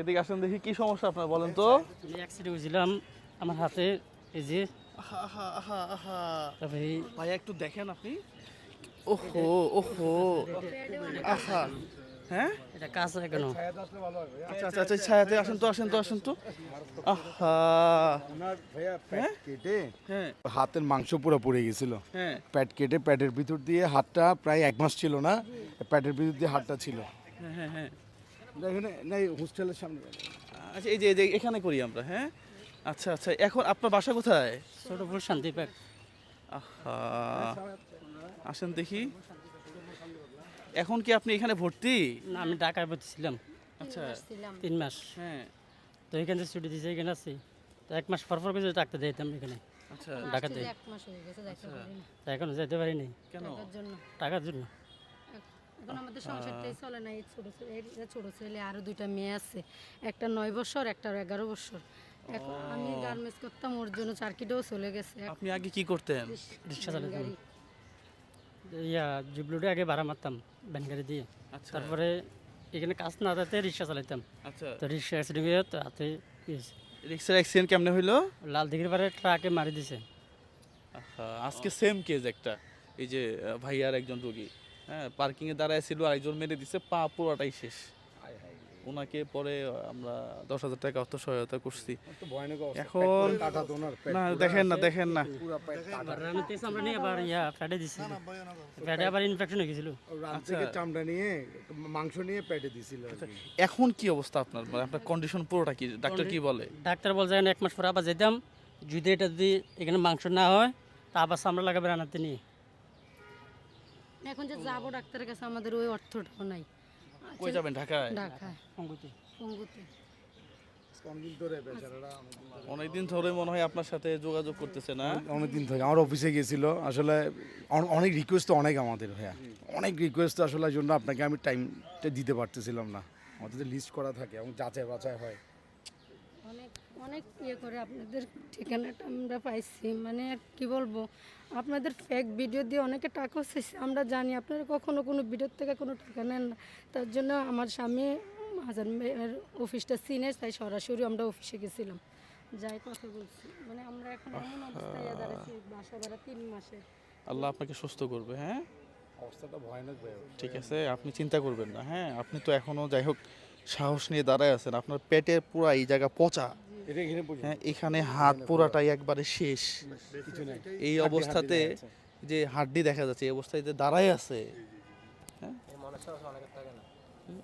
এদিকে আসেন দেখি কি সমস্যা আপনার বলেন তো? আমি অ্যাক্সিডেন্ট হয়েছিলাম আমার হাতে এই যে। আহা, আহা, আহা, আহা। তারপরে এই ভাইয়া একটু দেখেন আপনি। ওহো ওহো। আহা। হ্যাঁ? এটা কাজ এখনও আচ্ছা আচ্ছা আচ্ছা ছায়াতে আসেন তো আসেন তো আসেন তো। আহা। কেটে হ্যাঁ। হাতের মাংস পুরো পড়ে গেছিল। হ্যাঁ। প্যাট কেটে প্যাটের ভিতর দিয়ে হাতটা প্রায় এক মাস ছিল না প্যাটের ভিতর দিয়ে হাতটা ছিল। হ্যাঁ হ্যাঁ। হোস্টেলের সামনে আচ্ছা এই যে এই যে এখানে করি আমরা হ্যাঁ? আচ্ছা আচ্ছা এখন আপনার বাসা কোথায়? ছোট ফুল শান্তি পাক আহা আসেন দেখি। এখন কি আপনি এখানে ভর্তি? না আমি ঢাকায় ভর্তিছিলাম আচ্ছা। তিন মাস। হ্যাঁ। তো এখান থেকে ছুটি দিয়েছে এখানে আছি। তো এক মাস পর পর করে ডাক্তার দিতাম এখানে। আচ্ছা। ঢাকাতে এক মাস হয়ে গেছে তো এখনও যেতে পারিনি। কেন? টাকার জন্য। টাকার জন্য। এখন আমাদের সংসারটাই চলে না এই ছোট ছেলে ছোট ছেলে আরও দুইটা মেয়ে আছে। একটা নয় বছর একটা এগারো বছর। এখন আমি গার্মেন্টস করতাম ওর জন্য চারকিটাও চলে গেছে। আপনি আগে কি করতেন? রিক্সা চালাতাম গাড়ি। ইয়া জিবলুটে আগে ভাড়া মারতাম ভ্যান গাড়ি দিয়ে। আচ্ছা। তারপরে এখানে কাজ না থাকতে রিক্সা চালাইতাম। আচ্ছা। তো রিক্সা অ্যাক্সিডেন্ট হয়ে তো হাতে গিয়েছে রিক্সার অ্যাক্সিডেন্ট কেমনে হইল? লাল দিঘির পারে ট্রাকে মারি দিছে। আজকে সেম কেস একটা। এই যে ভাইয়ার একজন রোগী। হ্যাঁ পার্কিং এ দাঁড়ায় ছিল আরেকজন মেরে দিছে পা পুরোটাই শেষ। ওনাকে পরে আমরা দশ হাজার টাকা অর্থ সহায়তা করছি। তো ভয়ানক অবস্থা। এখন না দেখেন না দেখেন না। আবার আমরা নিয়ে আবার ইয়া ফ্যাটে দিছি। ফ্যাটে আবার ইনফেকশন হয়ে গেছিল। থেকে চামড়া নিয়ে মাংস নিয়ে পেটে দিছিল কি। এখন কি অবস্থা আপনার? মানে আপনার কন্ডিশন পুরোটা কি? ডাক্তার কি বলে? ডাক্তার বলছে এক মাস পরে আবার যেতাম। যদি এটা যদি এখানে মাংস না হয় তা আবার সামনে লাগাবে রান্নাতে নিয়ে। এখন যে যাব ডাক্তারের কাছে আমাদের ওই অর্থটাও নাই। কই যাবেন ঢাকায়? ঢাকায়। পঙ্গুতে। অনেকদিন ধরে বেচারারা অনেকদিন- ধরে মনে হয় আপনার সাথে যোগাযোগ করতেছে না? অনেকদিন থেকে আমার অফিসে গিয়েছিল আসলে অনেক রিকোয়েস্ট তো অনেক আমাদের ভাইয়া। অনেক রিকোয়েস্ট আসলে জন্য আপনাকে আমি টাইমটা দিতে পারতেছিলাম না। আমাদের লিস্ট করা থাকে এবং যাচাই বাছাই হয়। অনেক অনেক ইয়ে করে আপনাদের ঠিকানাটা আমরা পাইছি। মানে আর কি বলব আপনাদের ফেক ভিডিও দিয়ে অনেকে টাকা চাইছে। আমরা জানি আপনারা কখনো কোনো ভিডিওর থেকে কোনো টাকা নেন না। তার জন্য আমার স্বামী হাজার মেয়ের অফিসটা চিনে তাই সরাসরি আমরা অফিসে গেছিলাম। যাই কথা বলছি। মানে আমরা এখন এমন অবস্থায় দাঁড়াচ্ছি বাসা ভাড়া তিন মাসে। আল্লাহ আপনাকে সুস্থ করবে হ্যাঁ? অবস্থাটা ভয়ানক ঠিক আছে আপনি চিন্তা করবেন না হ্যাঁ? আপনি তো এখনও যাই হোক সাহস নিয়ে দাঁড়ায় আছেন। আপনার পেটে পুরা এই জায়গা পচা। এখানে হ্যাঁ এখানে হাত পুরাটাই একবারে শেষ। কিছু এই অবস্থাতে যে হাড্ডি দেখা যাচ্ছে এই অবস্থায় যে দাঁড়ায় আছে হ্যাঁ?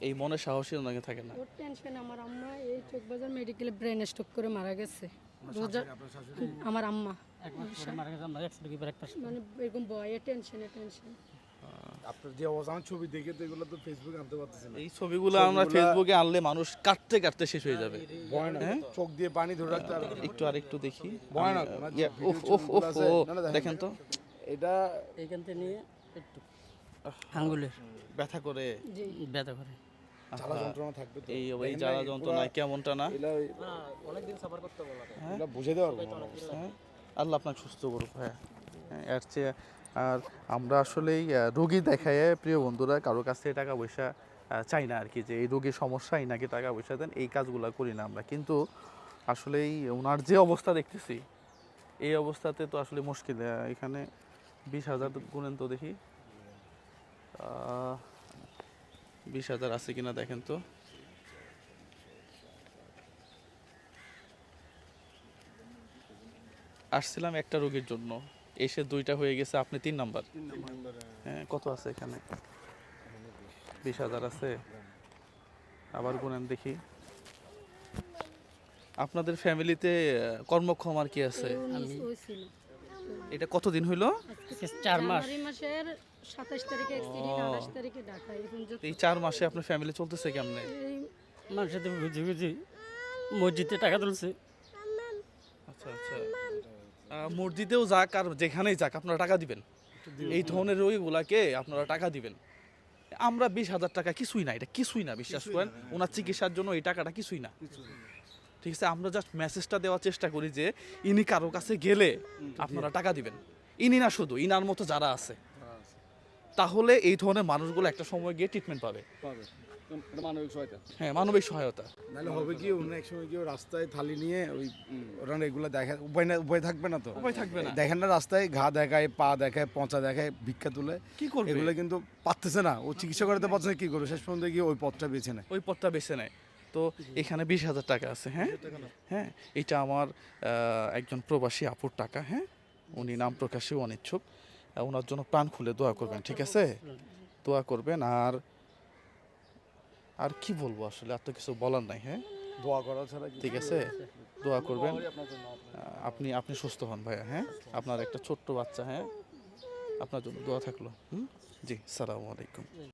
এই মনে সাহসী অনেকে থাকে না। ওর টেনশন আমার আম্মা এই চোখবাজার মেডিকেলে ব্রেন স্ট্রোক করে মারা গেছে। আমার আম্মা। মানে এরকম বয়ে টেনশনে টেনশন আপনার যে ছবি দেখে তো এগুলো তো ফেসবুকে আনতে পারতেছি না। এই ছবিগুলো আমরা ফেসবুকে আনলে মানুষ কাটতে কাটতে শেষ হয়ে যাবে। ভয়ানক। চোখ দিয়ে পানি ধরে রাখতে আর একটু আর একটু দেখি। ভয়ানক, আমি- ওনার যে উফ, উফ, উফ, ছবিগুলো আছে, ও, না, না, দেখেন, তো। এটা থেকে নিয়ে একটু আঙ্গুলের ব্যথা করে। ব্যথা করে। জ্বালা যন্ত্রণা থাকবে তো। এই এই জ্বালা এই যন্ত্রণায় কেমনটা না? এগুলা বুঝে দেওয়ার। হ্যাঁ? আল্লাহ আপনাকে সুস্থ করুক হ্যাঁ হ্যাঁ, এর চেয়ে আর আমরা আসলেই রোগী দেখায় প্রিয় বন্ধুরা, কারও কাছ থেকে টাকা পয়সা চাই না আর কি যে এই রোগীর সমস্যাই নাকি টাকা পয়সা দেন, এই কাজগুলো করি না আমরা। কিন্তু আসলেই ওনার যে অবস্থা দেখতেছি, এই অবস্থাতে তো আসলে মুশকিল। এখানে বিশ হাজার গুণেন তো দেখি। বিশ হাজার আছে কিনা দেখেন তো। আসছিলাম একটা রোগীর জন্য। এসে দুইটা হয়ে গেছে আপনি তিন নাম্বার। হ্যাঁ কত আছে এখানে? বিশ হাজার আছে। আবার গুনেন দেখি। আপনাদের ফ্যামিলিতে কর্মক্ষম আর কি আছে? এটা কতদিন হইল? চার মাস। মাসের সাতাশ তারিখে তারিখে ঢাকায় এই চার মাসে আপনার ফ্যামিলি চলতেছে কেমনে? এই মানুষের তো বুঝি বুঝি। মসজিদে টাকা তুলছে। আচ্ছা আচ্ছা। মসজিদেও যাক আর যেখানেই যাক আপনারা টাকা দিবেন। এই ধরনের রোগীগুলাকে আপনারা টাকা দিবেন। আমরা বিশ হাজার টাকা কিছুই না এটা কিছুই না বিশ্বাস করেন। ওনার চিকিৎসার জন্য এই টাকাটা কিছুই না। ঠিক আছে আমরা জাস্ট মেসেজটা দেওয়ার চেষ্টা করি যে ইনি কারও কাছে গেলে আপনারা টাকা দিবেন। ইনি না শুধু ইনার মতো যারা আছে। তাহলে এই ধরনের মানুষগুলো একটা সময় গিয়ে ট্রিটমেন্ট পাবে। মানবিক সহায়তা। হ্যাঁ মানবিক সহায়তা। নাহলে হবে কি অন্য এক সময় কেউ রাস্তায় থালি নিয়ে ওই ওরা এগুলো দেখা উপায় না উপায় থাকবে না তো। উপায় থাকবে না। দেখেন না রাস্তায় ঘা দেখায় পা দেখায় পচা দেখায় ভিক্ষা তুলে। কি করবে? এগুলো কিন্তু পারতেছে না। ও চিকিৎসা করাতে পারছে না কি করবে? শেষ পর্যন্ত গিয়ে ওই পথটা বেছে নেয়। ওই পথটা বেছে নেয়। তো এখানে বিশ হাজার টাকা আছে হ্যাঁ? হ্যাঁ এটা আমার একজন প্রবাসী আপুর টাকা হ্যাঁ? উনি নাম প্রকাশেও অনিচ্ছুক। ওনার জন্য প্রাণ খুলে দোয়া করবেন ঠিক আছে? দোয়া করবেন। আর আর কি বলব আসলে? আর তো কিছু বলার নাই হ্যাঁ? দোয়া করা ছাড়া ঠিক আছে? দোয়া করবেন। আপনি আপনি সুস্থ হন ভাইয়া হ্যাঁ? আপনার একটা ছোট্ট বাচ্চা হ্যাঁ? আপনার জন্য দোয়া থাকল। হুম? জি সালামু আলাইকুম।